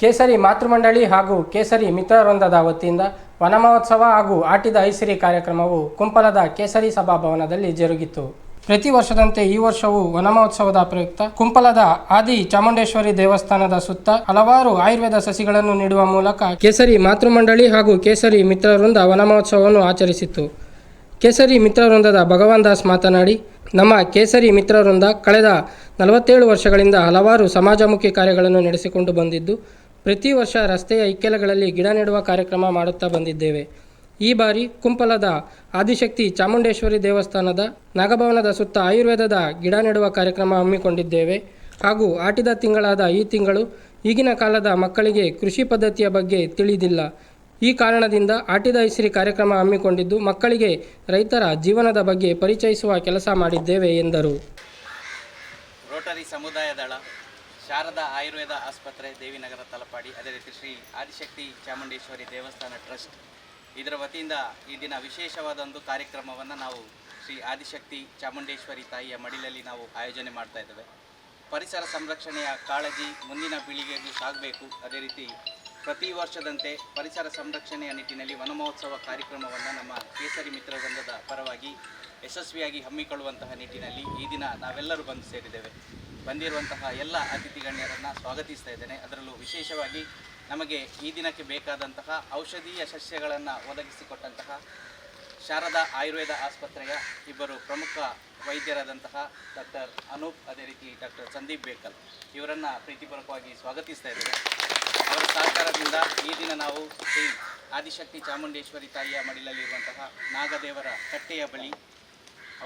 ಕೇಸರಿ ಮಾತೃಮಂಡಳಿ ಹಾಗೂ ಕೇಸರಿ ಮಿತ್ರವೃಂದದ ವತಿಯಿಂದ ವನಮಹೋತ್ಸವ ಹಾಗೂ ಆಟಿದ ಐಸಿರಿ ಕಾರ್ಯಕ್ರಮವು ಕುಂಪಲದ ಕೇಸರಿ ಸಭಾಭವನದಲ್ಲಿ ಜರುಗಿತು. ಪ್ರತಿ ವರ್ಷದಂತೆ ಈ ವರ್ಷವೂ ವನಮಹೋತ್ಸವದ ಪ್ರಯುಕ್ತ ಕುಂಪಲದ ಆದಿ ಚಾಮುಂಡೇಶ್ವರಿ ದೇವಸ್ಥಾನದ ಸುತ್ತ ಹಲವಾರು ಆಯುರ್ವೇದ ಸಸಿಗಳನ್ನು ನೀಡುವ ಮೂಲಕ ಕೇಸರಿ ಮಾತೃಮಂಡಳಿ ಹಾಗೂ ಕೇಸರಿ ಮಿತ್ರವೃಂದ ವನಮಹೋತ್ಸವವನ್ನು ಆಚರಿಸಿತು ಕೇಸರಿ ಮಿತ್ರವೃಂದದ ಭಗವಾನ್ ದಾಸ್ ಮಾತನಾಡಿ, ನಮ್ಮ ಕೇಸರಿ ಮಿತ್ರವೃಂದ ಕಳೆದ ನಲವತ್ತೇಳು ವರ್ಷಗಳಿಂದ ಹಲವಾರು ಸಮಾಜಮುಖಿ ಕಾರ್ಯಗಳನ್ನು ನಡೆಸಿಕೊಂಡು ಬಂದಿದ್ದು ಪ್ರತಿ ವರ್ಷ ರಸ್ತೆಯ ಇಕ್ಕೆಲಗಳಲ್ಲಿ ಗಿಡ ನೆಡುವ ಕಾರ್ಯಕ್ರಮ ಮಾಡುತ್ತಾ ಬಂದಿದ್ದೇವೆ. ಈ ಬಾರಿ ಕುಂಪಲದ ಆದಿಶಕ್ತಿ ಚಾಮುಂಡೇಶ್ವರಿ ದೇವಸ್ಥಾನದ ನಾಗಭವನದ ಸುತ್ತ ಆಯುರ್ವೇದದ ಗಿಡ ನೆಡುವ ಕಾರ್ಯಕ್ರಮ ಹಮ್ಮಿಕೊಂಡಿದ್ದೇವೆ. ಹಾಗೂ ಆಟಿದ ತಿಂಗಳಾದ ಈ ತಿಂಗಳು ಈಗಿನ ಕಾಲದ ಮಕ್ಕಳಿಗೆ ಕೃಷಿ ಪದ್ಧತಿಯ ಬಗ್ಗೆ ತಿಳಿದಿಲ್ಲ. ಈ ಕಾರಣದಿಂದ ಆಟಿದ ಇಸ್ರಿ ಕಾರ್ಯಕ್ರಮ ಹಮ್ಮಿಕೊಂಡಿದ್ದು ಮಕ್ಕಳಿಗೆ ರೈತರ ಜೀವನದ ಬಗ್ಗೆ ಪರಿಚಯಿಸುವ ಕೆಲಸ ಮಾಡಿದ್ದೇವೆ ಎಂದರು. ರೋಟರಿ ಸಮುದಾಯ ದಳ ಶಾರದಾ ಆಯುರ್ವೇದ ಆಸ್ಪತ್ರೆ ದೇವಿನಗರ ತಲಪಾಡಿ, ಅದೇ ರೀತಿ ಶ್ರೀ ಆದಿಶಕ್ತಿ ಚಾಮುಂಡೇಶ್ವರಿ ದೇವಸ್ಥಾನ ಟ್ರಸ್ಟ್. ಇದರ ವತಿಯಿಂದ ಈ ದಿನ ವಿಶೇಷವಾದ ಒಂದು ಕಾರ್ಯಕ್ರಮವನ್ನು ನಾವು ಶ್ರೀ ಆದಿಶಕ್ತಿ ಚಾಮುಂಡೇಶ್ವರಿ ತಾಯಿಯ ಮಡಿಲಲ್ಲಿ ನಾವು ಆಯೋಜನೆ ಮಾಡ್ತಾ ಇದ್ದೇವೆ. ಪರಿಸರ ಸಂರಕ್ಷಣೆಯ ಕಾಳಜಿ ಮುಂದಿನ ಪೀಳಿಗೆಗೂ ಸಾಗಬೇಕು. ಅದೇ ರೀತಿ ಪ್ರತಿ ವರ್ಷದಂತೆ ಪರಿಸರ ಸಂರಕ್ಷಣೆಯ ನಿಟ್ಟಿನಲ್ಲಿ ವನ ಮಹೋತ್ಸವ ಕಾರ್ಯಕ್ರಮವನ್ನು ನಮ್ಮ ಕೇಸರಿ ಮಿತ್ರವೃಂದದ ಪರವಾಗಿ ಯಶಸ್ವಿಯಾಗಿ ಹಮ್ಮಿಕೊಳ್ಳುವಂತಹ ನಿಟ್ಟಿನಲ್ಲಿ ಈ ದಿನ ನಾವೆಲ್ಲರೂ ಬಂದು ಸೇರಿದ್ದೇವೆ. ಬಂದಿರುವಂತಹ ಎಲ್ಲ ಅತಿಥಿ ಗಣ್ಯರನ್ನು ಸ್ವಾಗತಿಸ್ತಾ ಇದ್ದೇನೆ. ಅದರಲ್ಲೂ ವಿಶೇಷವಾಗಿ ನಮಗೆ ಈ ದಿನಕ್ಕೆ ಬೇಕಾದಂತಹ ಔಷಧೀಯ ಸಸ್ಯಗಳನ್ನು ಒದಗಿಸಿಕೊಟ್ಟಂತಹ ಶಾರದಾ ಆಯುರ್ವೇದ ಆಸ್ಪತ್ರೆಯ ಇಬ್ಬರು ಪ್ರಮುಖ ವೈದ್ಯರಾದಂತಹ ಡಾಕ್ಟರ್ ಅನೂಪ್, ಅದೇ ರೀತಿ ಡಾಕ್ಟರ್ ಸಂದೀಪ್ ಬೇಕಲ್ ಇವರನ್ನು ಪ್ರೀತಿಪೂರ್ವಕವಾಗಿ ಸ್ವಾಗತಿಸ್ತಾ ಇದ್ದೇವೆ ಅವರ ಸಹಕಾರದಿಂದ ಈ ದಿನ ನಾವು ಶ್ರೀ ಆದಿಶಕ್ತಿ ಚಾಮುಂಡೇಶ್ವರಿ ತಾಯಿಯ ಮಡಿಲಲ್ಲಿರುವಂತಹ ನಾಗದೇವರ ಕಟ್ಟೆಯ ಬಳಿ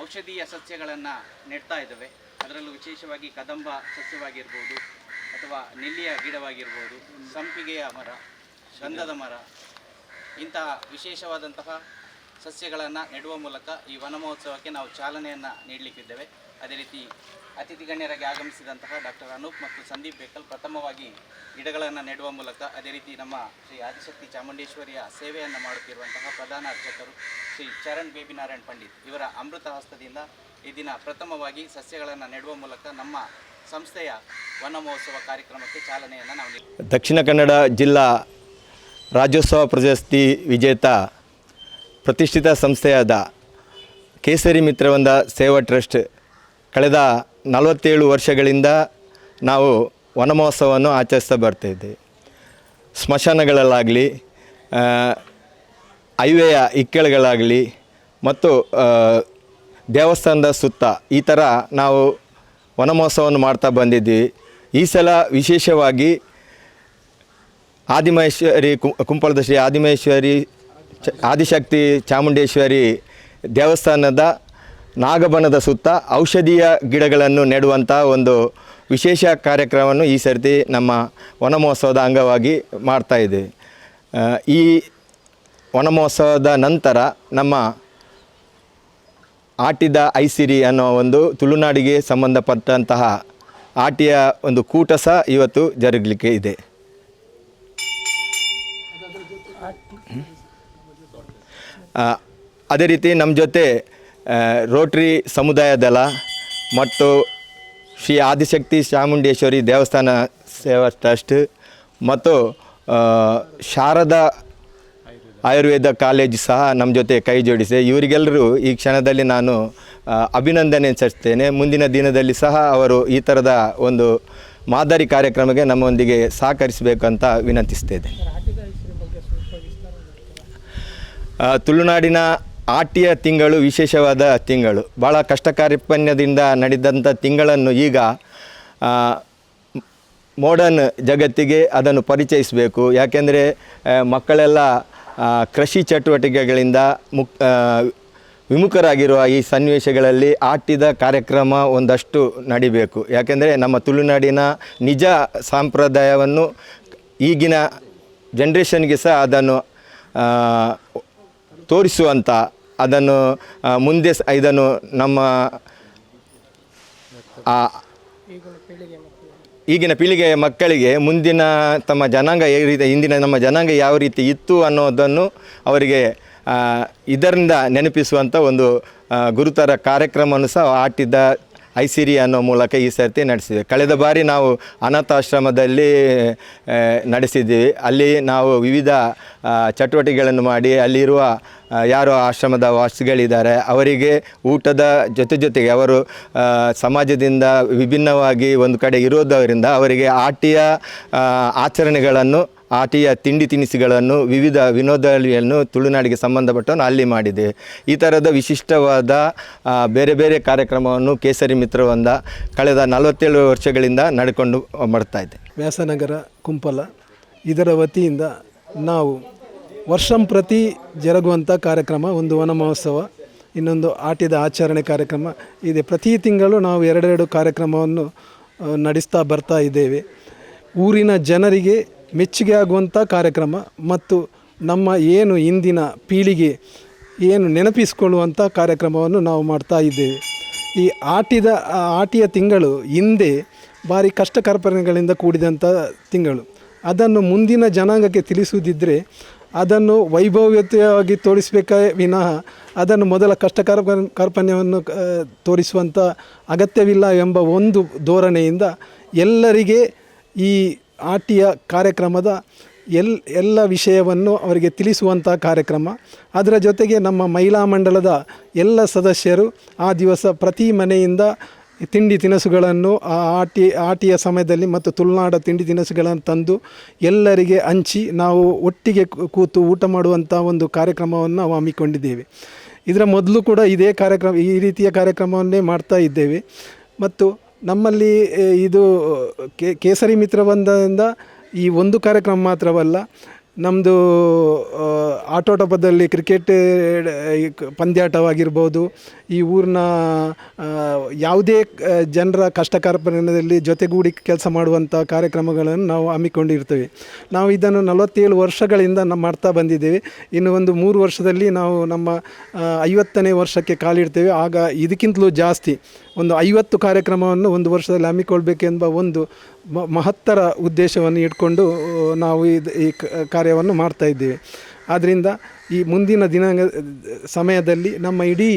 ಔಷಧೀಯ ಸಸ್ಯಗಳನ್ನು ನೆಡ್ತಾ ಇದ್ದೇವೆ. ಅದರಲ್ಲೂ ವಿಶೇಷವಾಗಿ ಕದಂಬ ಸಸ್ಯವಾಗಿರ್ಬೋದು ಅಥವಾ ನೆಲ್ಲಿಯ ಗಿಡವಾಗಿರ್ಬೋದು, ಸಂಪಿಗೆಯ ಮರ, ಗಂಧದ ಮರ, ಇಂತಹ ವಿಶೇಷವಾದಂತಹ ಸಸ್ಯಗಳನ್ನು ನೆಡುವ ಮೂಲಕ ಈ ವನ ಮಹೋತ್ಸವಕ್ಕೆ ನಾವು ಚಾಲನೆಯನ್ನು ನೀಡಲಿಕ್ಕಿದ್ದೇವೆ. ಅದೇ ರೀತಿ ಅತಿಥಿ ಗಣ್ಯರಾಗಿ ಆಗಮಿಸಿದಂತಹ ಡಾಕ್ಟರ್ ಅನೂಪ್ ಮತ್ತು ಸಂದೀಪ್ ಬೇಕಲ್ ಪ್ರಥಮವಾಗಿ ಗಿಡಗಳನ್ನು ನೆಡುವ ಮೂಲಕ ಅದೇ ರೀತಿ ನಮ್ಮ ಶ್ರೀ ಆದಿಶಕ್ತಿ ಚಾಮುಂಡೇಶ್ವರಿಯ ಸೇವೆಯನ್ನು ಮಾಡುತ್ತಿರುವಂತಹ ಪ್ರಧಾನ ಅರ್ಚಕರು ಶ್ರೀ ಚರಣ್ ಬೇಬಿ ನಾರಾಯಣ್ ಪಂಡಿತ್. ಇವರ ಅಮೃತ ಹಸ್ತದಿಂದ ಈ ದಿನ ಪ್ರಥಮವಾಗಿ ಸಸ್ಯಗಳನ್ನು ನೆಡುವ ಮೂಲಕ ನಮ್ಮ ಸಂಸ್ಥೆಯ ವನ ಮಹೋತ್ಸವ ಕಾರ್ಯಕ್ರಮಕ್ಕೆ ಚಾಲನೆಯನ್ನು ನಾವು ದಕ್ಷಿಣ ಕನ್ನಡ ಜಿಲ್ಲಾ ರಾಜ್ಯೋತ್ಸವ ಪ್ರಶಸ್ತಿ ವಿಜೇತ ಪ್ರತಿಷ್ಠಿತ ಸಂಸ್ಥೆಯಾದ ಕೇಸರಿ ಮಿತ್ರವಂದ ಸೇವಾ ಟ್ರಸ್ಟ್ ಕಳೆದ ನಲವತ್ತೇಳು ವರ್ಷಗಳಿಂದ ನಾವು ವನ ಮಹೋತ್ಸವವನ್ನು ಆಚರಿಸ್ತಾ ಬರ್ತಾಯಿದ್ದೆ ಸ್ಮಶಾನಗಳಲ್ಲಾಗಲಿ ಹೈವೇಯ ಇಕ್ಕೆಳಗಳಾಗಲಿ ಮತ್ತು ದೇವಸ್ಥಾನದ ಸುತ್ತ ಈ ಥರ ನಾವು ವನಮಹೋತ್ಸವವನ್ನು ಮಾಡ್ತಾ ಬಂದಿದ್ದೀವಿ ಈ ಸಲ ವಿಶೇಷವಾಗಿ ಆದಿಮಹೇಶ್ವರಿ ಕುಂಪಳದ ಶ್ರೀ ಆದಿಮಹೇಶ್ವರಿ ಚ, ಆದಿಶಕ್ತಿ ಚಾಮುಂಡೇಶ್ವರಿ ದೇವಸ್ಥಾನದ ನಾಗಬನದ ಸುತ್ತ ಔಷಧೀಯ ಗಿಡಗಳನ್ನು ನೆಡುವಂಥ ಒಂದು ವಿಶೇಷ ಕಾರ್ಯಕ್ರಮವನ್ನು ಈ ಸರ್ತಿ ನಮ್ಮ ವನಮಹೋತ್ಸವದ ಅಂಗವಾಗಿ ಮಾಡ್ತಾ ಇದೆ ಈ ವನಮಹೋತ್ಸವದ ನಂತರ ನಮ್ಮ ಆಟಿದ ಐಸಿರಿ ಅನ್ನೋ ಒಂದು ತುಳುನಾಡಿಗೆ ಸಂಬಂಧಪಟ್ಟಂತಹ ಆಟಿಯ ಒಂದು ಕೂಟ ಸಹ ಇವತ್ತು ಜರುಗಲಿಕ್ಕೆ ಇದೆ. ಅದೇ ರೀತಿ ನಮ್ಮ ಜೊತೆ ರೋಟ್ರಿ ಸಮುದಾಯ ಮತ್ತು ಶ್ರೀ ಆದಿಶಕ್ತಿ ಚಾಮುಂಡೇಶ್ವರಿ ದೇವಸ್ಥಾನ ಸೇವಾ ಟ್ರಸ್ಟ್ ಮತ್ತು ಶಾರದಾ ಆಯುರ್ವೇದ ಕಾಲೇಜ್ ಸಹ ನಮ್ಮ ಜೊತೆ ಕೈ ಜೋಡಿಸಿ. ಇವರಿಗೆಲ್ಲರೂ ಈ ಕ್ಷಣದಲ್ಲಿ ನಾನು ಅಭಿನಂದನೆ ಸಲ್ಲಿಸ್ತೇನೆ. ಮುಂದಿನ ದಿನದಲ್ಲಿ ಸಹ ಅವರು ಈ ಥರದ ಒಂದು ಮಾದರಿ ಕಾರ್ಯಕ್ರಮಕ್ಕೆ ನಮ್ಮೊಂದಿಗೆ ಸಹಕರಿಸಬೇಕಂತ ವಿನಂತಿಸ್ತೇನೆ. ಆ, ತುಳುನಾಡಿನ ಆಟಿಯ ತಿಂಗಳು ವಿಶೇಷವಾದ ತಿಂಗಳು. ಭಾಳ ಕಷ್ಟಕಾರಿಪಣ್ಯದಿಂದ ನಡೆದಂಥ ತಿಂಗಳನ್ನು ಈಗ ಮೋಡನ್ ಜಗತ್ತಿಗೆ ಅದನ್ನು ಪರಿಚಯಿಸಬೇಕು. ಯಾಕೆಂದರೆ ಮಕ್ಕಳೆಲ್ಲ ಕೃಷಿ ಚಟುವಟಿಕೆಗಳಿಂದ ಮುಕ್ ವಿಮುಖರಾಗಿರುವ ಈ ಸನ್ನಿವೇಶಗಳಲ್ಲಿ ಆಟಿದ ಕಾರ್ಯಕ್ರಮ ಒಂದಷ್ಟು ನಡಿಬೇಕು. ಯಾಕೆಂದರೆ ನಮ್ಮ ತುಳುನಾಡಿನ ನಿಜ ಸಂಪ್ರದಾಯವನ್ನು ಈಗಿನ ಜನ್ರೇಷನ್ಗೆ ಸಹ ಅದನ್ನು ತೋರಿಸುವಂಥ ಅದನ್ನು ಮುಂದೆ ಇದನ್ನು ನಮ್ಮ ಈಗಿನ ಪೀಳಿಗೆಯ ಮಕ್ಕಳಿಗೆ ಮುಂದಿನ ತಮ್ಮ ಜನಾಂಗ ಯಾವ ರೀತಿ, ಹಿಂದಿನ ನಮ್ಮ ಜನಾಂಗ ಯಾವ ರೀತಿ ಇತ್ತು ಅನ್ನೋದನ್ನು ಅವರಿಗೆ ಇದರಿಂದ ನೆನಪಿಸುವಂಥ ಒಂದು ಗುರುತರ ಕಾರ್ಯಕ್ರಮವನ್ನು ಸಹ ಆಟಿದ್ದ ಐ ಸಿರಿ ಅನ್ನೋ ಮೂಲಕ ಈ ಸರ್ತಿ ನಡೆಸಿದೆ. ಕಳೆದ ಬಾರಿ ನಾವು ಅನಾಥಾಶ್ರಮದಲ್ಲಿ ನಡೆಸಿದ್ದೀವಿ. ಅಲ್ಲಿ ನಾವು ವಿವಿಧ ಚಟುವಟಿಕೆಗಳನ್ನು ಮಾಡಿ, ಅಲ್ಲಿರುವ ಯಾರು ಆಶ್ರಮದ ವಾಸಿಗಳಿದ್ದಾರೆ, ಅವರಿಗೆ ಊಟದ ಜೊತೆ ಜೊತೆಗೆ ಅವರು ಸಮಾಜದಿಂದ ವಿಭಿನ್ನವಾಗಿ ಒಂದು ಕಡೆ ಇರೋದರಿಂದ ಅವರಿಗೆ ಆಟಿಯ ಆಚರಣೆಗಳನ್ನು, ಆಟಿಯ ತಿಂಡಿ ತಿನಿಸುಗಳನ್ನು, ವಿವಿಧ ವಿನೋದಗಳನ್ನು, ತುಳುನಾಡಿಗೆ ಸಂಬಂಧಪಟ್ಟವನ್ನು ಅಲ್ಲಿ ಮಾಡಿದೆ. ಈ ಥರದ ವಿಶಿಷ್ಟವಾದ ಬೇರೆ ಬೇರೆ ಕಾರ್ಯಕ್ರಮವನ್ನು ಕೇಸರಿ ಮಿತ್ರವೊಂದ ಕಳೆದ ನಲವತ್ತೇಳು ವರ್ಷಗಳಿಂದ ನಡ್ಕೊಂಡು ಇದೆ. ವ್ಯಾಸನಗರ, ಕುಂಪಲ, ಇದರ ವತಿಯಿಂದ ನಾವು ವರ್ಷಂ ಪ್ರತಿ ಜರುಗುವಂಥ ಕಾರ್ಯಕ್ರಮ, ಒಂದು ವನ ಮಹೋತ್ಸವ, ಇನ್ನೊಂದು ಆಟಿದ ಆಚರಣೆ ಕಾರ್ಯಕ್ರಮ. ಇದೆ, ಪ್ರತಿ ತಿಂಗಳು ನಾವು ಎರಡೆರಡು ಕಾರ್ಯಕ್ರಮವನ್ನು ನಡೆಸ್ತಾ ಬರ್ತಾ ಇದ್ದೇವೆ. ಊರಿನ ಜನರಿಗೆ ಮೆಚ್ಚುಗೆ ಆಗುವಂಥ ಕಾರ್ಯಕ್ರಮ ಮತ್ತು ನಮ್ಮ ಏನು ಇಂದಿನ ಪೀಳಿಗೆ ಏನು ನೆನಪಿಸಿಕೊಳ್ಳುವಂಥ ಕಾರ್ಯಕ್ರಮವನ್ನು ನಾವು ಮಾಡ್ತಾ ಇದ್ದೇವೆ. ಈ ಆಟಿದ ಆಟಿಯ ತಿಂಗಳು ಹಿಂದೆ ಭಾರಿ ಕಷ್ಟ ಕಾರ್ಪಣ್ಯಗಳಿಂದ ಕೂಡಿದಂಥ ತಿಂಗಳು. ಅದನ್ನು ಮುಂದಿನ ಜನಾಂಗಕ್ಕೆ ತಿಳಿಸುವುದಿದ್ದರೆ ಅದನ್ನು ವೈಭವ್ಯತೆಯಾಗಿ ತೋರಿಸಬೇಕೇ ವಿನಃ ಅದನ್ನು ಮೊದಲ ಕಷ್ಟ ಕಾರ್ಪ ಕಾರ್ಪಣ್ಯವನ್ನು ತೋರಿಸುವಂಥ ಅಗತ್ಯವಿಲ್ಲ ಎಂಬ ಒಂದು ಧೋರಣೆಯಿಂದ ಎಲ್ಲರಿಗೆ ಈ ಆಟಿಯ ಕಾರ್ಯಕ್ರಮದ ಎಲ್, ಎಲ್ಲ ವಿಷಯವನ್ನು ಅವರಿಗೆ ತಿಳಿಸುವಂಥ ಕಾರ್ಯಕ್ರಮ. ಅದರ ಜೊತೆಗೆ ನಮ್ಮ ಮಹಿಳಾ ಮಂಡಲದ ಎಲ್ಲ ಸದಸ್ಯರು ಆ ದಿವಸ ಪ್ರತಿ ಮನೆಯಿಂದ ತಿಂಡಿ ತಿನಿಸುಗಳನ್ನು ಆ ಆಟಿ, ಆಟಿಯ ಸಮಯದಲ್ಲಿ ಮತ್ತು ತುಳುನಾಡ ತಿಂಡಿ ತಿನಿಸುಗಳನ್ನು ತಂದು ಎಲ್ಲರಿಗೆ ಹಂಚಿ ನಾವು ಒಟ್ಟಿಗೆ ಕೂತು ಊಟ ಮಾಡುವಂಥ ಒಂದು ಕಾರ್ಯಕ್ರಮವನ್ನು ನಾವು ಹಮ್ಮಿಕೊಂಡಿದ್ದೇವೆ. ಇದರ ಮೊದಲು ಕೂಡ ಇದೇ ಕಾರ್ಯಕ್ರಮ, ಈ ರೀತಿಯ ಕಾರ್ಯಕ್ರಮವನ್ನೇ ಮಾಡ್ತಾ ಇದ್ದೇವೆ. ಮತ್ತು ನಮ್ಮಲ್ಲಿ ಇದು ಕೇಸರಿ ಕೇಸರಿ ಮಿತ್ರಬಂಧದಿಂದ ಈ ಒಂದು ಕಾರ್ಯಕ್ರಮ ಮಾತ್ರವಲ್ಲ ನಮ್ಮದು ಆಟೋಟಪದಲ್ಲಿ ಕ್ರಿಕೆಟ್ ಪಂದ್ಯಾಟವಾಗಿರ್ಬೋದು. ಈ ಊರಿನ ಯಾವುದೇ ಜನರ ಕಷ್ಟ ಕಾರ್ಪಣ್ಯದಲ್ಲಿ ಜೊತೆಗೂಡಿ ಕೆಲಸ ಮಾಡುವಂಥ ಕಾರ್ಯಕ್ರಮಗಳನ್ನು ನಾವು ಹಮ್ಮಿಕೊಂಡಿರ್ತೇವೆ. ನಾವು ಇದನ್ನು ನಲವತ್ತೇಳು ವರ್ಷಗಳಿಂದ ನಮ್ಮ ಮಾಡ್ತಾ ಬಂದಿದ್ದೇವೆ. ಇನ್ನು ಒಂದು ಮೂರು ವರ್ಷದಲ್ಲಿ ನಾವು ನಮ್ಮ ಐವತ್ತನೇ ವರ್ಷಕ್ಕೆ ಕಾಲಿಡ್ತೇವೆ. ಆಗ ಇದಕ್ಕಿಂತಲೂ ಜಾಸ್ತಿ ಒಂದು ಐವತ್ತು ಕಾರ್ಯಕ್ರಮವನ್ನು ಒಂದು ವರ್ಷದಲ್ಲಿ ಹಮ್ಮಿಕೊಳ್ಬೇಕೆಂಬ ಒಂದು ಮಹತ್ತರ ಉದ್ದೇಶವನ್ನು ಇಟ್ಕೊಂಡು ನಾವು ಇದು ಈ ಕಾರ್ಯವನ್ನು ಮಾಡ್ತಾ ಇದ್ದೇವೆ. ಆದ್ದರಿಂದ ಈ ಮುಂದಿನ ದಿನಾಂಗ, ಸಮಯದಲ್ಲಿ ನಮ್ಮ ಇಡೀ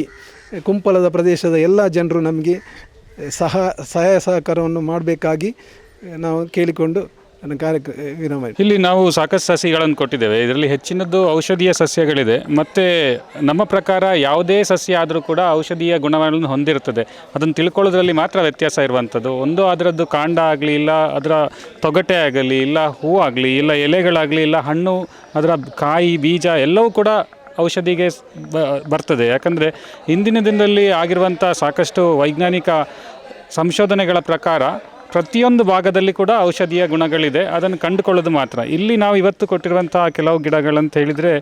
ಕುಂಪಲದ ಪ್ರದೇಶದ ಎಲ್ಲ ಜನರು ನಮಗೆ ಸಹ, ಸಹಾಯ ಸಹಕಾರವನ್ನು ಮಾಡಬೇಕಾಗಿ ನಾವು ಕೇಳಿಕೊಂಡು ಇಲ್ಲಿ ನಾವು ಸಾಕಷ್ಟು ಸಸಿಗಳನ್ನು ಕೊಟ್ಟಿದ್ದೇವೆ. ಇದರಲ್ಲಿ ಹೆಚ್ಚಿನದ್ದು ಔಷಧೀಯ ಸಸ್ಯಗಳಿದೆ. ಮತ್ತು ನಮ್ಮ ಪ್ರಕಾರ ಯಾವುದೇ ಸಸ್ಯ ಆದರೂ ಕೂಡ ಔಷಧೀಯ ಗುಣಗಳನ್ನು ಹೊಂದಿರುತ್ತದೆ. ಅದನ್ನು ತಿಳ್ಕೊಳ್ಳೋದ್ರಲ್ಲಿ ಮಾತ್ರ ವ್ಯತ್ಯಾಸ ಇರುವಂಥದ್ದು. ಒಂದು ಅದರದ್ದು ಕಾಂಡ ಆಗಲಿ, ಇಲ್ಲ ಅದರ ತೊಗಟೆ ಆಗಲಿ, ಇಲ್ಲ ಹೂ ಆಗಲಿ, ಇಲ್ಲ ಎಲೆಗಳಾಗಲಿ, ಇಲ್ಲ ಹಣ್ಣು, ಅದರ ಕಾಯಿ, ಬೀಜ ಎಲ್ಲವೂ ಕೂಡ ಔಷಧಿಗೆ ಬರ್ತದೆ. ಯಾಕಂದರೆ ಇಂದಿನ ದಿನದಲ್ಲಿ ಆಗಿರುವಂಥ ಸಾಕಷ್ಟು ವೈಜ್ಞಾನಿಕ ಸಂಶೋಧನೆಗಳ ಪ್ರಕಾರ ಪ್ರತಿಯೊಂದು ಭಾಗದಲ್ಲಿ ಕೂಡ ಔಷಧೀಯ ಗುಣಗಳಿದೆ. ಅದನ್ನು ಕಂಡುಕೊಳ್ಳೋದು ಮಾತ್ರ. ಇಲ್ಲಿ ನಾವು ಇವತ್ತು ಕೊಟ್ಟಿರುವಂತಹ ಕೆಲವು ಗಿಡಗಳಂತ ಹೇಳಿದರೆ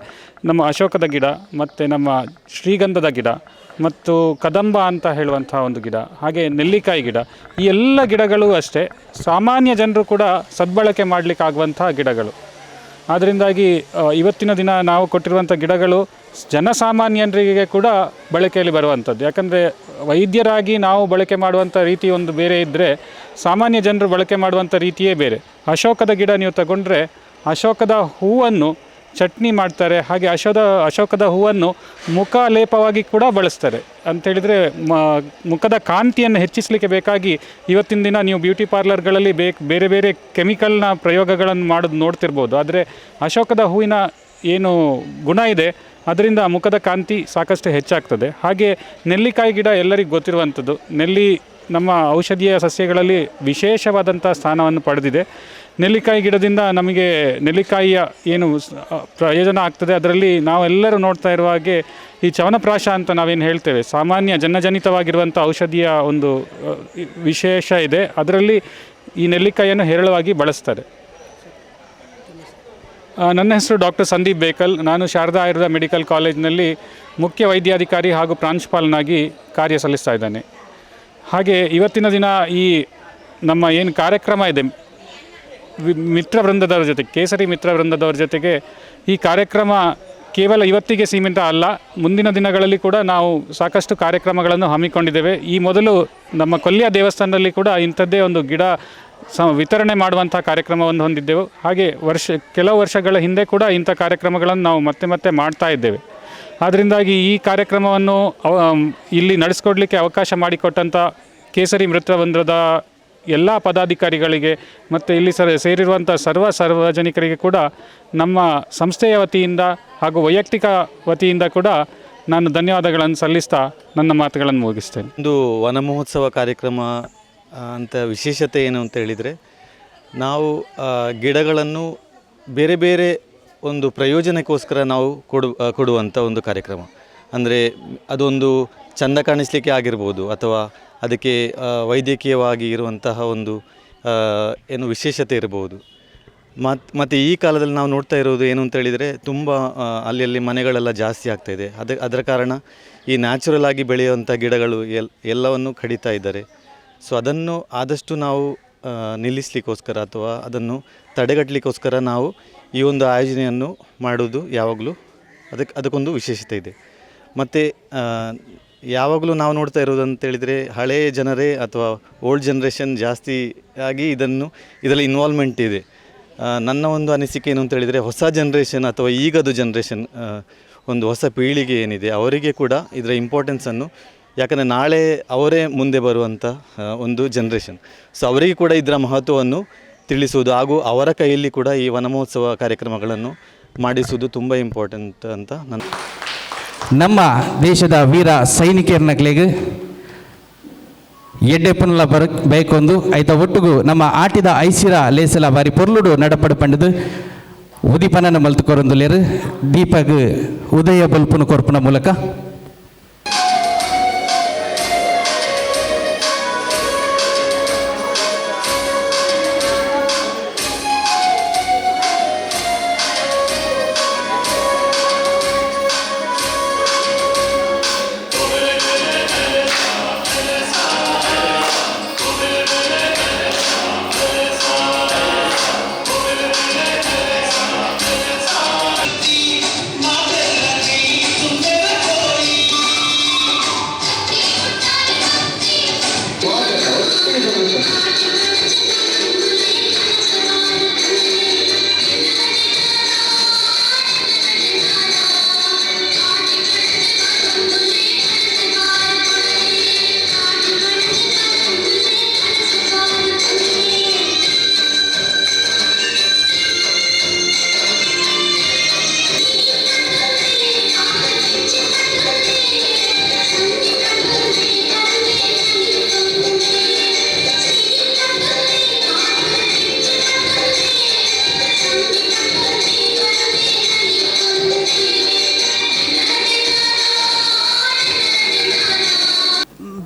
ನಮ್ಮ ಅಶೋಕದ ಗಿಡ, ಮತ್ತು ನಮ್ಮ ಶ್ರೀಗಂಧದ ಗಿಡ, ಮತ್ತು ಕದಂಬ ಅಂತ ಹೇಳುವಂತಹ ಒಂದು ಗಿಡ, ಹಾಗೆ ನೆಲ್ಲಿಕಾಯಿ ಗಿಡ, ಈ ಎಲ್ಲ ಗಿಡಗಳು ಅಷ್ಟೇ. ಸಾಮಾನ್ಯ ಜನರು ಕೂಡ ಸದ್ಬಳಕೆ ಮಾಡಲಿಕ್ಕಾಗುವಂತಹ ಗಿಡಗಳು. ಆದ್ದರಿಂದಾಗಿ ಇವತ್ತಿನ ದಿನ ನಾವು ಕೊಟ್ಟಿರುವಂಥ ಗಿಡಗಳು ಜನಸಾಮಾನ್ಯರಿಗೆ ಕೂಡ ಬಳಕೆಯಲ್ಲಿ ಬರುವಂಥದ್ದು. ಯಾಕಂದರೆ, ವೈದ್ಯರಾಗಿ ನಾವು ಬಳಕೆ ಮಾಡುವಂಥ ರೀತಿ ಒಂದು ಬೇರೆ ಇದ್ದರೆ ಸಾಮಾನ್ಯ ಜನರು ಬಳಕೆ ಮಾಡುವಂಥ ರೀತಿಯೇ ಬೇರೆ. ಅಶೋಕದ ಗಿಡ ನೀವು ತಗೊಂಡ್ರೆ, ಅಶೋಕದ ಹೂವನ್ನು ಚಟ್ನಿ ಮಾಡ್ತಾರೆ, ಹಾಗೆ ಅಶೋದ, ಅಶೋಕದ ಹೂವನ್ನು ಮುಖ ಲೇಪವಾಗಿ ಕೂಡ ಬಳಸ್ತಾರೆ. ಅಂಥೇಳಿದರೆ ಮ, ಮುಖದ ಕಾಂತಿಯನ್ನು ಹೆಚ್ಚಿಸಲಿಕ್ಕೆ ಬೇಕಾಗಿ ಇವತ್ತಿನ ದಿನ ನೀವು ಬ್ಯೂಟಿ ಪಾರ್ಲರ್ಗಳಲ್ಲಿ ಬೇಕು, ಬೇರೆ ಬೇರೆ ಕೆಮಿಕಲ್ನ ಪ್ರಯೋಗಗಳನ್ನು ಮಾಡೋದು ನೋಡ್ತಿರ್ಬೋದು. ಆದರೆ ಅಶೋಕದ ಹೂವಿನ ಏನು ಗುಣ ಇದೆ, ಅದರಿಂದ ಮುಖದ ಕಾಂತಿ ಸಾಕಷ್ಟು ಹೆಚ್ಚಾಗ್ತದೆ. ಹಾಗೆ ನೆಲ್ಲಿಕಾಯಿ ಗಿಡ ಎಲ್ಲರಿಗೂ ಗೊತ್ತಿರುವಂಥದ್ದು. ನೆಲ್ಲಿ ನಮ್ಮ ಔಷಧೀಯ ಸಸ್ಯಗಳಲ್ಲಿ ವಿಶೇಷವಾದಂಥ ಸ್ಥಾನವನ್ನು ಪಡೆದಿದೆ. ನೆಲ್ಲಿಕಾಯಿ ಗಿಡದಿಂದ ನಮಗೆ ನೆಲ್ಲಿಕಾಯಿಯ ಏನು ಪ್ರಯೋಜನ ಆಗ್ತದೆ. ಅದರಲ್ಲಿ ನಾವೆಲ್ಲರೂ ನೋಡ್ತಾ ಇರುವ ಹಾಗೆ ಈ ಚವನಪ್ರಾಶ ಅಂತ ನಾವೇನು ಹೇಳ್ತೇವೆ. ಸಾಮಾನ್ಯ ಜನಜನಿತವಾಗಿರುವಂಥ ಔಷಧಿಯ ಒಂದು ವಿಶೇಷ ಇದೆ. ಅದರಲ್ಲಿ ಈ ನೆಲ್ಲಿಕಾಯಿಯನ್ನು ಹೇರಳವಾಗಿ ಬಳಸ್ತಾರೆ ನನ್ನ ಹೆಸರು ಡಾಕ್ಟರ್ ಸಂದೀಪ್ ಬೇಕಲ್. ನಾನು ಶಾರದಾ ಆಯುರ್ವೇದ ಮೆಡಿಕಲ್ ಕಾಲೇಜಿನಲ್ಲಿ ಮುಖ್ಯ ವೈದ್ಯಾಧಿಕಾರಿ ಹಾಗೂ ಪ್ರಾಂಶುಪಾಲನಾಗಿ ಕಾರ್ಯ ಸಲ್ಲಿಸ್ತಾ ಇದ್ದೇನೆ. ಹಾಗೆ ಇವತ್ತಿನ ದಿನ ಈ ನಮ್ಮ ಏನು ಕಾರ್ಯಕ್ರಮ ಇದೆ ಮಿತ್ರ ವೃಂದದವ್ರ ಜೊತೆ, ಕೇಸರಿ ಮಿತ್ರ ವೃಂದದವ್ರ ಜೊತೆಗೆ ಈ ಕಾರ್ಯಕ್ರಮ ಕೇವಲ ಇವತ್ತಿಗೆ ಸೀಮಿತ ಅಲ್ಲ, ಮುಂದಿನ ದಿನಗಳಲ್ಲಿ ಕೂಡ ನಾವು ಸಾಕಷ್ಟು ಕಾರ್ಯಕ್ರಮಗಳನ್ನು ಹಮ್ಮಿಕೊಂಡಿದ್ದೇವೆ. ಈ ಮೊದಲು ನಮ್ಮ ಕೊಲ್ಲಿಯ ದೇವಸ್ಥಾನದಲ್ಲಿ ಕೂಡ ಇಂಥದ್ದೇ ಒಂದು ಗಿಡ ಸ ವಿತರಣೆ ಮಾಡುವಂಥ ಕಾರ್ಯಕ್ರಮವನ್ನು ಹೊಂದಿದ್ದೆವು. ಹಾಗೆ ವರ್ಷ, ಕೆಲವು ವರ್ಷಗಳ ಹಿಂದೆ ಕೂಡ ಇಂಥ ಕಾರ್ಯಕ್ರಮಗಳನ್ನು ನಾವು ಮತ್ತೆ ಮತ್ತೆ ಮಾಡ್ತಾ ಇದ್ದೇವೆ. ಆದ್ದರಿಂದಾಗಿ ಈ ಕಾರ್ಯಕ್ರಮವನ್ನು ಇಲ್ಲಿ ನಡೆಸ್ಕೊಡ್ಲಿಕ್ಕೆ ಅವಕಾಶ ಮಾಡಿಕೊಟ್ಟಂಥ ಕೇಸರಿ ಮೃತವೃಂದದ ಎಲ್ಲ ಪದಾಧಿಕಾರಿಗಳಿಗೆ ಮತ್ತು ಇಲ್ಲಿ ಸರ್ ಸೇರಿರುವಂಥ ಸರ್ವ ಸಾರ್ವಜನಿಕರಿಗೆ ಕೂಡ ನಮ್ಮ ಸಂಸ್ಥೆಯ ವತಿಯಿಂದ ಹಾಗೂ ವೈಯಕ್ತಿಕ ವತಿಯಿಂದ ಕೂಡ ನಾನು ಧನ್ಯವಾದಗಳನ್ನು ಸಲ್ಲಿಸ್ತಾ ನನ್ನ ಮಾತುಗಳನ್ನು ಮುಗಿಸ್ತೇನೆ. ಒಂದು ವನ ಮಹೋತ್ಸವ ಕಾರ್ಯಕ್ರಮ ಅಂತ ವಿಶೇಷತೆ ಏನು ಅಂತ ಹೇಳಿದರೆ, ನಾವು ಗಿಡಗಳನ್ನು ಬೇರೆ ಬೇರೆ ಒಂದು ಪ್ರಯೋಜನಕ್ಕೋಸ್ಕರ ನಾವು ಕೊಡು ಕೊಡುವಂಥ ಒಂದು ಕಾರ್ಯಕ್ರಮ. ಅಂದರೆ ಅದೊಂದು ಚಂದ ಕಾಣಿಸಲಿಕ್ಕೆ ಆಗಿರ್ಬೋದು ಅಥವಾ ಅದಕ್ಕೆ ವೈದ್ಯಕೀಯವಾಗಿ ಇರುವಂತಹ ಒಂದು ಏನು ವಿಶೇಷತೆ ಇರಬಹುದು. ಮತ್ತು ಮತ್ತು ಈ ಕಾಲದಲ್ಲಿ ನಾವು ನೋಡ್ತಾ ಇರೋದು ಏನು ಅಂತ ಹೇಳಿದರೆ ತುಂಬ ಅಲ್ಲಿ ಮನೆಗಳೆಲ್ಲ ಜಾಸ್ತಿ ಆಗ್ತಾ ಇದೆ. ಅದ, ಅದರ ಕಾರಣ ಈ ನ್ಯಾಚುರಲ್ ಆಗಿ ಬೆಳೆಯುವಂಥ ಗಿಡಗಳು ಎಲ್, ಎಲ್ಲವನ್ನು ಕಡಿತಾ ಇದ್ದಾರೆ. ಸೊ ಅದನ್ನು ಆದಷ್ಟು ನಾವು ನಿಲ್ಲಿಸ್ಲಿಕ್ಕೋಸ್ಕರ ಅಥವಾ ಅದನ್ನು ತಡೆಗಟ್ಟಲಿಕ್ಕೋಸ್ಕರ ನಾವು ಈ ಒಂದು ಆಯೋಜನೆಯನ್ನು ಮಾಡುವುದು ಯಾವಾಗಲೂ ಅದಕ್ಕೆ ಅದಕ್ಕೊಂದು ವಿಶೇಷತೆ ಇದೆ. ಮತ್ತು ಯಾವಾಗಲೂ ನಾವು ನೋಡ್ತಾ ಇರೋದು ಅಂತೇಳಿದರೆ ಹಳೆಯ ಜನರೇ ಅಥವಾ ಓಲ್ಡ್ ಜನ್ರೇಷನ್ ಜಾಸ್ತಿ ಆಗಿ ಇದನ್ನು, ಇದರಲ್ಲಿ ಇನ್ವಾಲ್ವ್ಮೆಂಟ್ ಇದೆ. ನನ್ನ ಒಂದು ಅನಿಸಿಕೆ ಏನು ಅಂತ ಹೇಳಿದರೆ ಹೊಸ ಜನ್ರೇಷನ್ ಅಥವಾ ಈಗದು ಜನ್ರೇಷನ್ ಒಂದು ಹೊಸ ಪೀಳಿಗೆ ಏನಿದೆ ಅವರಿಗೆ ಕೂಡ ಇದರ ಇಂಪಾರ್ಟೆನ್ಸನ್ನು ಯಾಕಂದರೆ ನಾಳೆ ಅವರೇ ಮುಂದೆ ಬರುವಂಥ ಒಂದು ಜನ್ರೇಷನ್ ಸೊ ಅವರಿಗೆ ಕೂಡ ಇದರ ಮಹತ್ವವನ್ನು ತಿಳಿಸುವುದು ಹಾಗೂ ಅವರ ಕೈಯಲ್ಲಿ ಕೂಡ ಈ ವನಮಹೋತ್ಸವ ಕಾರ್ಯಕ್ರಮಗಳನ್ನು ಮಾಡಿಸುವುದು ತುಂಬ ಇಂಪಾರ್ಟೆಂಟ್ ಅಂತ ನನ್ನ ನಮ್ಮ ದೇಶದ ವೀರ ಸೈನಿಕರನಗಳಿಗೆ ಎಡ್ಡೆ ಪುನಲ ಬರ ಬೇಕೊಂದು ಐತ ಒಟ್ಟುಗು ನಮ್ಮ ಆಟಿದ ಐಸಿರ ಲೇಸಲ ಬಾರಿ ಪೊರ್ಲುಡು ನಡಪಡ ಪಂಡದು ಉದಿಪನನ ಮಲ್ತು ಕೊರೊಂದುಲೇರು ದೀಪಗ್ ಉದಯ ಬಲ್ಪುನ ಕೊರ್ಪುನ ಮೂಲಕ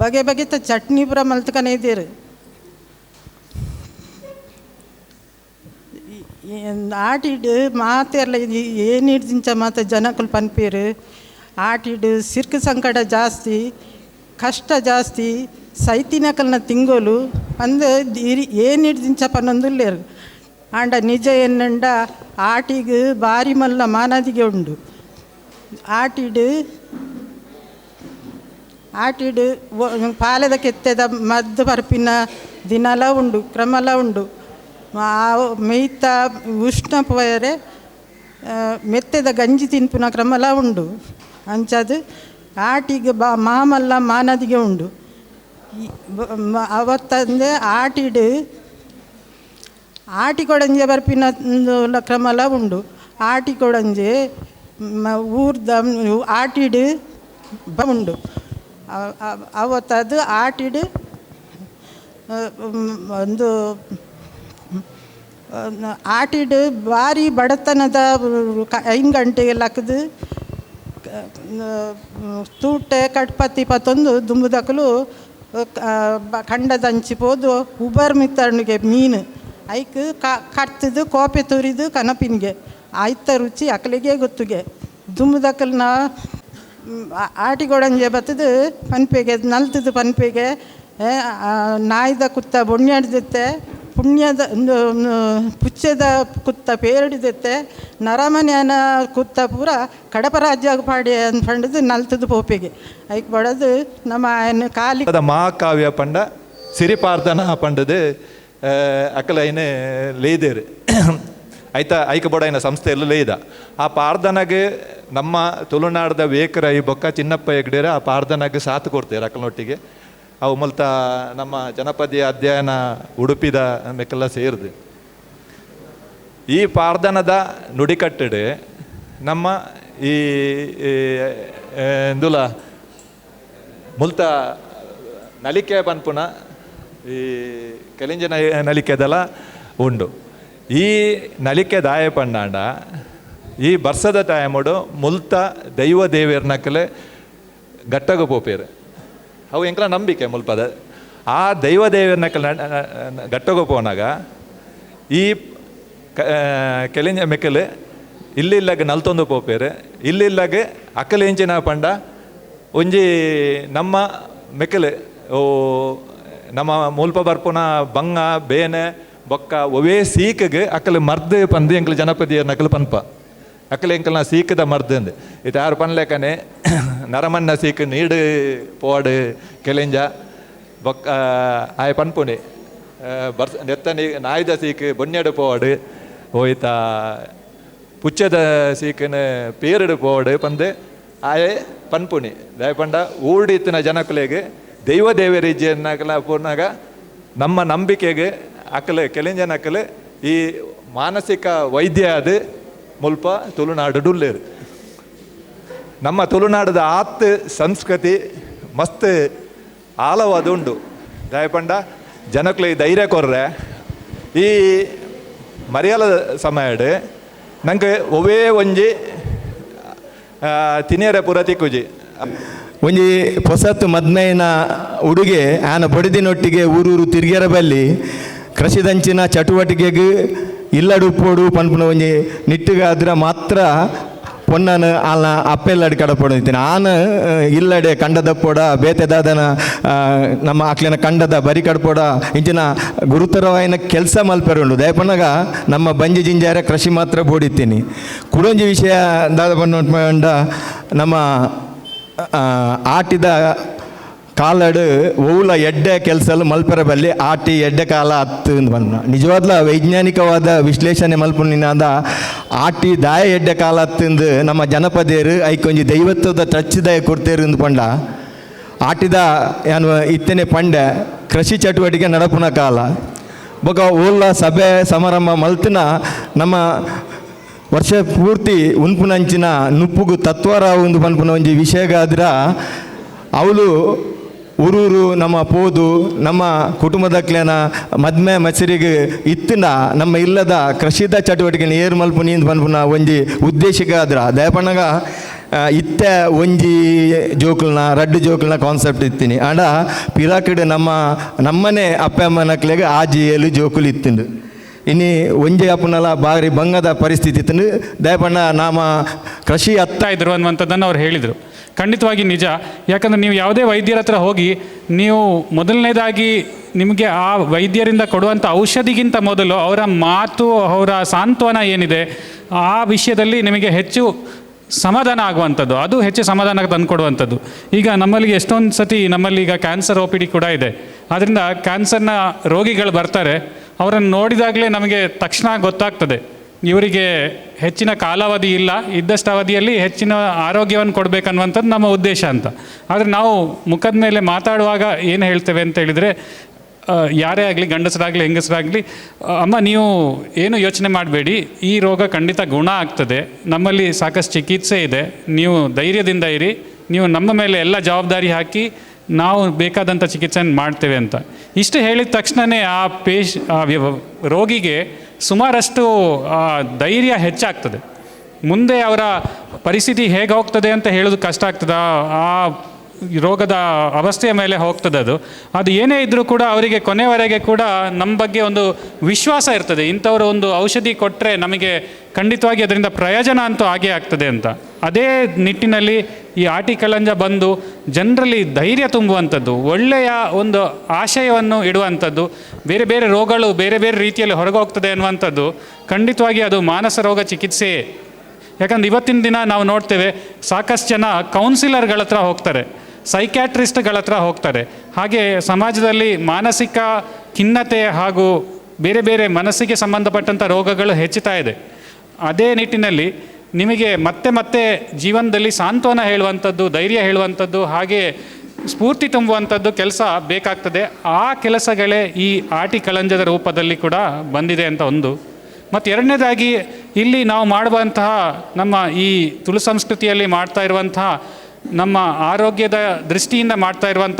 ಬಗೆ ಬಗೆತ ಚಟ್ನಿ ಪೂರ ಮಲ್ತ್ಕನೇ ಇದ್ದೀರಿ. ಆಟಿಡ್ ಮಾತೆಲ್ಲ ಏನು ಹಿಡ್ದಿಂಚ ಮಾತ ಜನಕ್ಕಲು ಪನ್ಪೀರು? ಆಟಿಡ್ ಸಿರ್ಕು ಸಂಕಟ ಜಾಸ್ತಿ, ಕಷ್ಟ ಜಾಸ್ತಿ ಸೈತಿನಕಲ್ನ ತಿಂಗೋಲು ಅಂದು ಏನು ಹಿಡ್ದಿಂಚ ಪನ್ನೊಂದುಲ್ಲೇರು? ಆಂಡ ನಿಜ ಎನ್ನಂಡ ಆಟಿಗ್ ಬಾರಿ ಮಲ್ಲ ಮಾನದಿಗೆ ಉಂಡು. ಆಟಿಡ್ ಆಟಿಡು ಪಾಲದ ಕೆತ್ತೆದ ಮದ್ದು ಪರಪಿನ ದಿನಲ ಉಂಡು, ಕ್ರಮಲ ಉಂಡು. ಮೇಯ್ತ ಉಷ್ಣ ಪೋಯರೆ ಮೆತ್ತೆದ ಗಂಜಿ ತಿನ್ಪುನ ಕ್ರಮಲ ಉಂಡು. ಅಂಚದು ಆಟಿಗೆ ಬಾ, ಮಾಮಲ್ಲ ಮಾನದಿಗೆ ಉಂಡು. ಅವತ್ತಂದೆ ಆಟಿಡು ಆಟಿ ಕೊಡಂಜೆ ಬರ್ಪಿನ ಕ್ರಮಲ ಉಂಡು. ಆಟಿ ಕೊಡಂಜೆ ಊರ್ದ, ಆಟಿಡು ಉಂಡು. ಅವತ್ತದು ಆಟಿಡು ಒಂದು ಆಟಿಡು ಭಾರಿ ಬಡತನದ ಐದು ಗಂಟೆಗೆ ಲಕ್ಕದು ತೂಟೆ, ಕಟ್ಪತ್ತಿ ಪತ್ತೊಂದು ದುಂಬುದಕಲು ಖಂಡದಂಚಿ ಪೋದು, ಉಬರ್ ಮಿತ್ತರ್ನಿಗೆ ಮೀನು. ಐಕ್ ಕಟ್ತಿದ್ದು ಕೋಪೆ ತುರಿದು ಕನಪಿನ್ಗೆ. ಆಯ್ತ ರುಚಿ ಅಕಲಿಗೆ ಗೊತ್ತುಗೆ. ದುಂಬುದಕಲ್ನ ಆಟಿಗೊಡಂಜೆ ಬತ್ತದು ಪನ್ಪೆಗೆ ನಲ್ತದು ಪನ್ಪೆಗೆ ನಾಯ್ದ ಕುತ್ತ ಬೊಣ್ಯಾಡ್ದಿತ್ತೆ ಪುಣ್ಯದ ಪುಚ್ಚದ ಕುತ್ತ ಪೇರಡಿದತ್ತೆ ನರಮನೆಯನ ಕುತ್ತ ಪೂರ ಕಡಪ ರಾಜ್ಯ ಪಾಡಿ ಅಂದ್ಪಂಡದು ನಲ್ತದು ಪೋಪೆಗೆ ಐಕ್ ಬಡದು ನಮ್ಮ ಆಯನ ಕಾಲಿ ಮಹಾಕಾವ್ಯ ಪಂಡ ಸಿರಿಪಾರ್ಧನ ಪಂಡದು ಅಕಲೈನ ಲೇದೇರು ಐತ ಐಕ ಸಂಸ್ಥೆ ಎಲ್ಲ ಲೇದ ಆ ಪಾರ್ದನಗೆ ನಮ್ಮ ತುಳುನಾಡದ ವೇಕರ ಈ ಬೊಕ್ಕ ಚಿನ್ನಪ್ಪ ಹೆಗ್ಡೇರ ಆ ಪಾರ್ದನಗೆ ಸಾಥ್ ಕೊಡ್ತೇವೆ ಅಕ್ಕನೊಟ್ಟಿಗೆ ಅವು ಮೂಲತ ನಮ್ಮ ಜನಪದೀಯ ಅಧ್ಯಯನ ಉಡುಪಿದ ಮೆಕ್ಕೆಲ್ಲ ಸೇರಿದೆ. ಈ ಪಾರ್ದನದ ನುಡಿಕಟ್ಟಡೆ ನಮ್ಮ ಈ ಈ, ಎಂದುಲ ಮುಲ್ತ ನಲಿಕೆ ಬನ್ಪುನ ಈ ಕಲಿಂಜನ ನಲಿಕೆದೆಲ್ಲ ಉಂಡು. ಈ ನಲಿಕೆ ದಾಯ ಪಂಡಾಂಡ ಈ ಬರ್ಸದ ಟೈಮಡು ಮುಲ್ತ ದೈವ ದೇವೇರ್ನಕಲೆ ಗಟ್ಟಗ ಪೋಪೇರು ಅವು ಎಂಕಲ ನಂಬಿಕೆ ಮುಲ್ಪದ. ಆ ದೈವ ದೇವೇರ್ನಕಲೆ ಗಟ್ಟಗು ಪೋನಾಗ ಈ ಮೆಕಲೆ ಕೆಲಿಂಜ ಮೆಕ್ಕಲು ಇಲ್ಲಿಲ್ಲಾಗ ನಲ್ತೊಂದು ಪೋಪೇರು, ಇಲ್ಲಿಲ್ಲಾಗ ಅಕ್ಕಲೆಂಚಿನ ಪಂಡ, ಒಂಜಿ ನಮ್ಮ ಮೆಕಲೆ, ಓ, ನಮ್ಮ ಮುಲ್ಪ ಬರ್ಪುನ ಬಂಗ ಬೇನೆ ಬೊಕ್ಕ ಒವೇ ಸೀಕಗೆ ಅಕಲ್ ಮರ್ದ್ ಪಂದು ಎಂಕಲು ಜನಪದಿಯ ನಕಲು ಪನ್ಪ. ಅಕ್ಕಲು ಎಂಕಲ್ನ ಸೀಕದ ಮರ್ದ ಅಂದು. ಇದು ಯಾರು ಪನ್ಲೇಕನೆ ನರಮನ್ನ ಸೀಕ್ ನೀಡು, ಪೋಡು, ಕೆಲೆಂಜ, ಬೊಕ್ಕ ಆಯ ಪನ್ಪುನೆ. ಬರ್ಸ, ನೆತ್ತ ನೀ, ನಾಯ್ದ ಸೀಕ್ ಬೊನ್ನೆಡು ಪೋಡು, ಹೋಯ್ತಾ, ಪುಚ್ಚದ ಸೀಕನ ಪೇರಡು ಪೋಡು ಪಂದೆ ಆಯೆ ಪನ್ಪುಣಿ ದಯಪಂಡ ಊಡಿತ್ತಿನ ಜನಕುಲೆಗೆ ದೈವ ದೇವರಿಜ್ಜೆನ್ನಕಲ ಪೂರ್ಣಾಗ ನಮ್ಮ ನಂಬಿಕೆಗೆ ಅಕಲೆ, ಕೆಲಂಜನ ಅಕಲೆ, ಈ ಮಾನಸಿಕ ವೈದ್ಯ ಅದು, ಮುಲ್ಪ ತುಳುನಾಡು ಡುಲ್ಲೇರು. ನಮ್ಮ ತುಳುನಾಡದ ಆತ್ ಸಂಸ್ಕೃತಿ ಮಸ್ತ್ ಆಳವಾದುಂಡು ದಯಪಂಡ, ಜನಕ್ಲೆ ಧೈರ್ಯ ಕೊರ್ರೆ. ಈ ಮರ್ಯಾಲ ಸಮಯಡ್ ನಂಗೆ ಒವೇ ಒಂಜಿ ತಿನಿಯರ ಪುರತಿ ಕುಜಿ ಒಂಜಿ ಹೊಸತ್ತು ಮದ್ನೈನ ಉಡುಗೆ ಆನ ಬಡಿದಿನೊಟ್ಟಿಗೆ ಊರೂರು ತಿರ್ಗ್ಯರ ಬಲ್ಲಿ ಕೃಷಿದಂಚಿನ ಚಟುವಟಿಕೆಗೆ ಇಲ್ಲಡುಪ್ಪೋಡು ಪನ್ಪುನ ಒಂಜಿ ನಿಟ್ಟಿಗಾದ್ರೆ ಮಾತ್ರ ಪೊನ್ನನ ಆಲ್ನ ಅಪ್ಪೆಲ್ಲಡಿ ಕಡಪೊಡಿತೀನಿ ಆನ ಇಲ್ಲಡೆ ಕಂಡದಪ್ಪೋಡ ಬೇತೆದಾದನ ಆ, ನಮ್ಮ ಆಕ್ಲಿನ ಕಂಡದ ಬರಿ ಕಡಪೋಡ ಇಂಚಿನ ಗುರುತರವಾಯಿನ ಕೆಲಸ ಮಲ್ಪೆರುಂಡು. ದಯಪಣ್ಣಗ ನಮ್ಮ ಬಂಜಿ ಜಿಂಜಾರ ಕೃಷಿ ಮಾತ್ರ ಬೋಡಿತ್ತೀನಿ. ಕುಡೊಂಜಿ ವಿಷಯ ದಾದ ಪಂಡ ನಮ್ಮ ಆಟಿದ ಕಾಲಡ್ ಓವುಲ ಎಡ್ಡೆ ಕೆಲಸಲು ಮಲ್ಪರ ಬಲ್ಲಿ ಆಟಿ ಎಡ್ಡೆ ಕಾಲ ಹತ್ತು ಬಂದ ನಿಜವಾದ್ಲ ವೈಜ್ಞಾನಿಕವಾದ ವಿಶ್ಲೇಷಣೆ ಮಲ್ಪುನಿನಾದ ಆಟಿ ದಾಯ ಎಡ್ಡೆ ಕಾಲ ಹತ್ತಿಂದು ನಮ್ಮ ಜನಪದೇರು ಐಕೊಂಜಿ ದೈವತ್ವದ ತಚ್ಚಿದಾಯ ಕೊಡ್ತೇರು ಪಂಡ. ಆಟಿದ ಏನು ಇತ್ತನೆ ಪಂಡೆ, ಕೃಷಿ ಚಟುವಟಿಕೆ ನಡಪುನ ಕಾಲ. ಬೊಕ ಓಲ್ಲ ಸಭೆ ಸಮಾರಂಭ ಮಲ್ತಿನ ನಮ್ಮ ವರ್ಷ ಪೂರ್ತಿ ಉನ್ಪುನಂಚಿನ ನುಪ್ಪುಗು ತತ್ವರ ಒಂದು ಪನ್ಪುನ ಒಂಜಿ ವಿಷಯಗಾದ್ರ ಅವಳು ಊರೂರು ನಮ್ಮ ಪೋದು, ನಮ್ಮ ಕುಟುಂಬದಕ್ಲೇನ ಮದ್ಮೆ ಮಸರಿಗೆ ಇತ್ತಿನ ನಮ್ಮ ಇಲ್ಲದ ಕೃಷಿದ ಚಟುವಟಿಕೆ ಏರು ಮಲ್ಪುನಿ ಅಂತ ಪನ್ಪುನ ಒಂಜಿ ಉದ್ದೇಶಕ್ಕಾದ್ರ ದಯಪಣ್ಣಗ ಇತ್ತೆ, ಒಂಜಿ ಜೋಕುಲ್ನ, ರಡ್ಡು ಜೋಕುಲ್ನ ಕಾನ್ಸೆಪ್ಟ್ ಇತ್ತೀನಿ. ಆಂಡ ಪಿರಾಕಿಡ್ ನಮ್ಮ, ನಮ್ಮನೆ ಅಪ್ಪ ಆಜಿ ಏಳು ಜೋಕುಲು ಇತ್ತಿಂಡು ಇನ್ನು ಒಂಜೆ ಅಪ್ಪನಲ್ಲ ಬಾರಿ ಭಂಗದ ಪರಿಸ್ಥಿತಿ ಇತ್ತು ದಯಪಣ್ಣ, ನಾಮ ಕೃಷಿ ಹತ್ತ ಇದ್ರು ಅನ್ನುವಂಥದ್ದನ್ನು ಅವ್ರು ಹೇಳಿದರು. ಖಂಡಿತವಾಗಿ ನಿಜ. ಯಾಕಂದರೆ ನೀವು ಯಾವುದೇ ವೈದ್ಯರ ಹತ್ರ ಹೋಗಿ, ನೀವು ಮೊದಲನೇದಾಗಿ ನಿಮಗೆ ಆ ವೈದ್ಯರಿಂದ ಕೊಡುವಂಥ ಔಷಧಿಗಿಂತ ಮೊದಲು ಅವರ ಮಾತು, ಅವರ ಸಾಂತ್ವನ ಏನಿದೆ, ಆ ವಿಷಯದಲ್ಲಿ ನಿಮಗೆ ಹೆಚ್ಚು ಸಮಾಧಾನ ಆಗುವಂಥದ್ದು. ಅದು ಹೆಚ್ಚು ಸಮಾಧಾನ ತಂದುಕೊಡುವಂಥದ್ದು. ಈಗ ನಮ್ಮಲ್ಲಿ ಎಷ್ಟೊಂದು ಸತಿ ನಮ್ಮಲ್ಲಿ ಈಗ ಕ್ಯಾನ್ಸರ್ ಒ ಪಿ ಡಿ ಕೂಡ ಇದೆ. ಆದ್ದರಿಂದ ಕ್ಯಾನ್ಸರ್ನ ರೋಗಿಗಳು ಬರ್ತಾರೆ. ಅವರನ್ನು ನೋಡಿದಾಗಲೇ ನಮಗೆ ತಕ್ಷಣ ಗೊತ್ತಾಗ್ತದೆ. ಇವರಿಗೆ ಹೆಚ್ಚಿನ ಕಾಲಾವಧಿ ಇಲ್ಲ, ಇದ್ದಷ್ಟು ಅವಧಿಯಲ್ಲಿ ಹೆಚ್ಚಿನ ಆರೋಗ್ಯವನ್ನು ಕೊಡಬೇಕನ್ನುವಂಥದ್ದು ನಮ್ಮ ಉದ್ದೇಶ ಅಂತ. ಆದರೆ ನಾವು ಮುಖದ ಮೇಲೆ ಮಾತಾಡುವಾಗ ಏನು ಹೇಳ್ತೇವೆ ಅಂತ ಹೇಳಿದರೆ ಯಾರೇ ಆಗಲಿ, ಗಂಡಸರಾಗಲಿ, ಹೆಂಗಸರಾಗಲಿ, ಅಮ್ಮ ನೀವು ಏನು ಯೋಚನೆ ಮಾಡಬೇಡಿ, ಈ ರೋಗ ಖಂಡಿತ ಗುಣ ಆಗ್ತದೆ, ನಮ್ಮಲ್ಲಿ ಸಾಕಷ್ಟು ಚಿಕಿತ್ಸೆ ಇದೆ, ನೀವು ಧೈರ್ಯದಿಂದ ಇರಿ, ನೀವು ನಮ್ಮ ಮೇಲೆ ಎಲ್ಲ ಜವಾಬ್ದಾರಿ ಹಾಕಿ ನಾವು ಬೇಕಾದಂಥ ಚಿಕಿತ್ಸೆಯನ್ನು ಮಾಡ್ತೇವೆ ಅಂತ. ಇಷ್ಟು ಹೇಳಿದ ತಕ್ಷಣವೇ ಆ ಪೇಶ್ ರೋಗಿಗೆ ಸುಮಾರಷ್ಟು ಧೈರ್ಯ ಹೆಚ್ಚಾಗ್ತದೆ. ಮುಂದೆ ಅವರ ಪರಿಸ್ಥಿತಿ ಹೇಗೆ ಹೋಗ್ತದೆ ಅಂತ ಹೇಳೋದು ಕಷ್ಟ ಆಗ್ತದೆ, ಆ ರೋಗದ ಅವಸ್ಥೆಯ ಮೇಲೆ ಹೋಗ್ತದೆ ಅದು. ಅದು ಏನೇ ಇದ್ದರೂ ಕೂಡ ಅವರಿಗೆ ಕೊನೆವರೆಗೆ ಕೂಡ ನಮ್ಮ ಬಗ್ಗೆ ಒಂದು ವಿಶ್ವಾಸ ಇರ್ತದೆ. ಇಂಥವರು ಒಂದು ಔಷಧಿ ಕೊಟ್ಟರೆ ನಮಗೆ ಖಂಡಿತವಾಗಿ ಅದರಿಂದ ಪ್ರಯೋಜನ ಅಂತೂ ಆಗೇ ಆಗ್ತದೆ ಅಂತ. ಅದೇ ನಿಟ್ಟಿನಲ್ಲಿ ಈ ಆರ್ಟಿಕಲ್ ಕಳಂಜ ಬಂದು ಜನರಲ್ಲಿ ಧೈರ್ಯ ತುಂಬುವಂಥದ್ದು, ಒಳ್ಳೆಯ ಒಂದು ಆಶಯವನ್ನು ಇಡುವಂಥದ್ದು, ಬೇರೆ ಬೇರೆ ರೋಗಗಳು ಬೇರೆ ಬೇರೆ ರೀತಿಯಲ್ಲಿ ಹೊರಗೆ ಹೋಗ್ತದೆ ಅನ್ನುವಂಥದ್ದು, ಖಂಡಿತವಾಗಿ ಅದು ಮಾನಸ ರೋಗ ಚಿಕಿತ್ಸೆ. ಯಾಕಂದ್ರೆ ಇವತ್ತಿನ ದಿನ ನಾವು ನೋಡ್ತೇವೆ ಸಾಕಷ್ಟು ಜನ ಕೌನ್ಸಿಲರ್ಗಳ ಹತ್ರ ಹೋಗ್ತಾರೆ ಸೈಕ್ಯಾಟ್ರಿಸ್ಟ್ಗಳ ಹತ್ರ ಹೋಗ್ತಾರೆ. ಹಾಗೆ ಸಮಾಜದಲ್ಲಿ ಮಾನಸಿಕ ಖಿನ್ನತೆ ಹಾಗೂ ಬೇರೆ ಬೇರೆ ಮನಸ್ಸಿಗೆ ಸಂಬಂಧಪಟ್ಟಂಥ ರೋಗಗಳು ಹೆಚ್ಚುತ್ತಾ ಇದೆ. ಅದೇ ನಿಟ್ಟಿನಲ್ಲಿ ನಿಮಗೆ ಮತ್ತೆ ಮತ್ತೆ ಜೀವನದಲ್ಲಿ ಸಾಂತ್ವನ ಹೇಳುವಂಥದ್ದು, ಧೈರ್ಯ ಹೇಳುವಂಥದ್ದು, ಹಾಗೆ ಸ್ಫೂರ್ತಿ ತುಂಬುವಂಥದ್ದು ಕೆಲಸ ಬೇಕಾಗ್ತದೆ. ಆ ಕೆಲಸಗಳೇ ಈ ಆಟಿ ಕಳಂಜದ ರೂಪದಲ್ಲಿ ಕೂಡ ಬಂದಿದೆ ಅಂತ ಒಂದು. ಮತ್ತು ಎರಡನೇದಾಗಿ ಇಲ್ಲಿ ನಾವು ಮಾಡುವಂತಹ ನಮ್ಮ ಈ ತುಳು ಸಂಸ್ಕೃತಿಯಲ್ಲಿ ಮಾಡ್ತಾ ಇರುವಂತಹ ನಮ್ಮ ಆರೋಗ್ಯದ ದೃಷ್ಟಿಯಿಂದ ಮಾಡ್ತಾ ಇರುವಂಥ